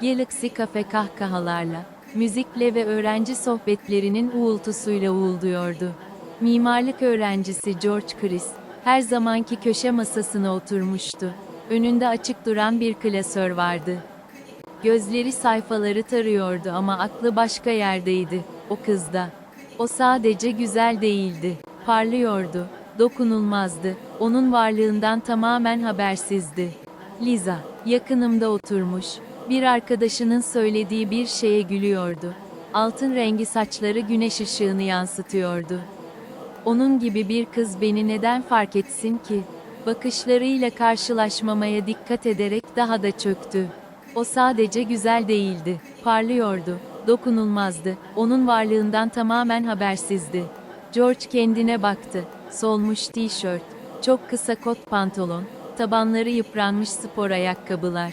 Galaxy Cafe kahkahalarla, müzikle ve öğrenci sohbetlerinin uğultusuyla uğulduyordu. Mimarlık öğrencisi George Chris, her zamanki köşe masasına oturmuştu. Önünde açık duran bir klasör vardı. Gözleri sayfaları tarıyordu ama aklı başka yerdeydi, o kızda. O sadece güzel değildi, parlıyordu, dokunulmazdı, onun varlığından tamamen habersizdi. Liza, yakınımda oturmuş, bir arkadaşının söylediği bir şeye gülüyordu. Altın rengi saçları güneş ışığını yansıtıyordu. Onun gibi bir kız beni neden fark etsin ki? Bakışlarıyla karşılaşmamaya dikkat ederek daha da çöktü. O sadece güzel değildi, parlıyordu, dokunulmazdı, onun varlığından tamamen habersizdi. George kendine baktı, solmuş tişört, çok kısa kot pantolon, tabanları yıpranmış spor ayakkabılar.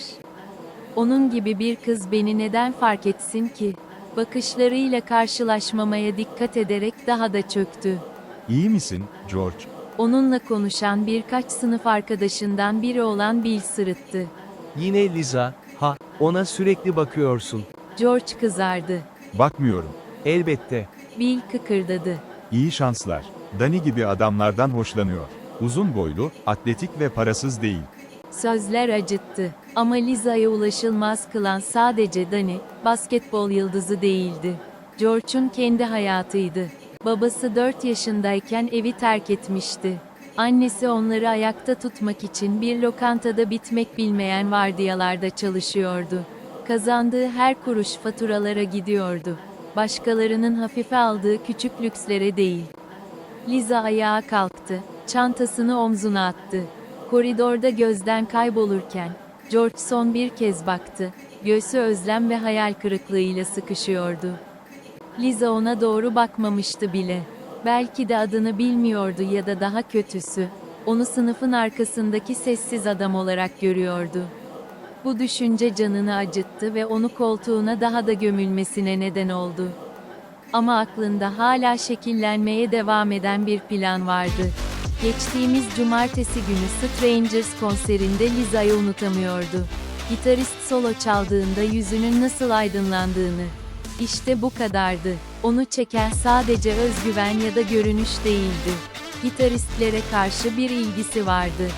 Onun gibi bir kız beni neden fark etsin ki? Bakışlarıyla karşılaşmamaya dikkat ederek daha da çöktü. İyi misin, George? Onunla konuşan birkaç sınıf arkadaşından biri olan Bill sırıttı. Yine Liza, ha, ona sürekli bakıyorsun. George kızardı. Bakmıyorum. Elbette. Bill kıkırdadı. İyi şanslar. Dani gibi adamlardan hoşlanıyor. Uzun boylu, atletik ve parasız değil. Sözler acıttı. Ama Liza'ya ulaşılmaz kılan sadece Dani, basketbol yıldızı değildi. George'un kendi hayatıydı. Babası 4 yaşındayken evi terk etmişti. Annesi onları ayakta tutmak için bir lokantada bitmek bilmeyen vardiyalarda çalışıyordu. Kazandığı her kuruş faturalara gidiyordu. Başkalarının hafife aldığı küçük lükslere değil. Liza ayağa kalktı, çantasını omzuna attı. Koridorda gözden kaybolurken, George son bir kez baktı. Göğsü özlem ve hayal kırıklığıyla sıkışıyordu. Liza ona doğru bakmamıştı bile. Belki de adını bilmiyordu ya da daha kötüsü, onu sınıfın arkasındaki sessiz adam olarak görüyordu. Bu düşünce canını acıttı ve onu koltuğuna daha da gömülmesine neden oldu. Ama aklında hala şekillenmeye devam eden bir plan vardı. Geçtiğimiz cumartesi günü Strangers konserinde Liza'yı unutamıyordu. Gitarist solo çaldığında yüzünün nasıl aydınlandığını. İşte bu kadardı. Onu çeken sadece özgüven ya da görünüş değildi. Gitaristlere karşı bir ilgisi vardı.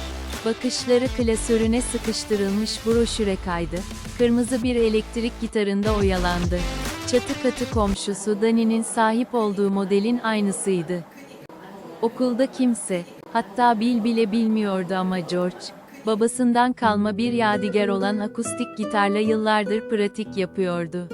Bakışları klasörüne sıkıştırılmış broşüre kaydı. Kırmızı bir elektrik gitarında oyalandı. Çatı katı komşusu Dani'nin sahip olduğu modelin aynısıydı. Okulda kimse, hatta Bill bile bilmiyordu ama George, babasından kalma bir yadigar olan akustik gitarla yıllardır pratik yapıyordu.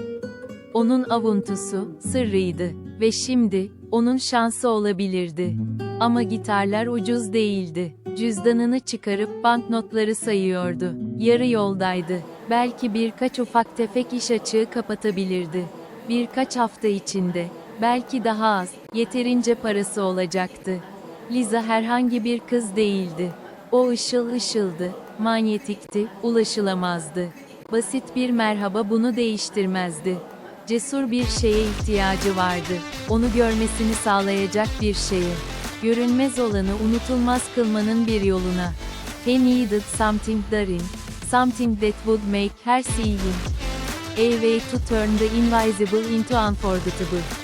Onun avuntusu, sırrıydı ve şimdi, onun şansı olabilirdi. Ama gitarlar ucuz değildi. Cüzdanını çıkarıp banknotları sayıyordu. Yarı yoldaydı. Belki birkaç ufak tefek iş açığı kapatabilirdi. Birkaç hafta içinde, belki daha az, yeterince parası olacaktı. Liza herhangi bir kız değildi. O ışıl ışıldı, manyetikti, ulaşılamazdı. Basit bir merhaba bunu değiştirmezdi. Cesur bir şeye ihtiyacı vardı. Onu görmesini sağlayacak bir şeye. Görünmez olanı unutulmaz kılmanın bir yoluna. He needed something daring. Something that would make her see him. A way to turn the invisible into unforgettable.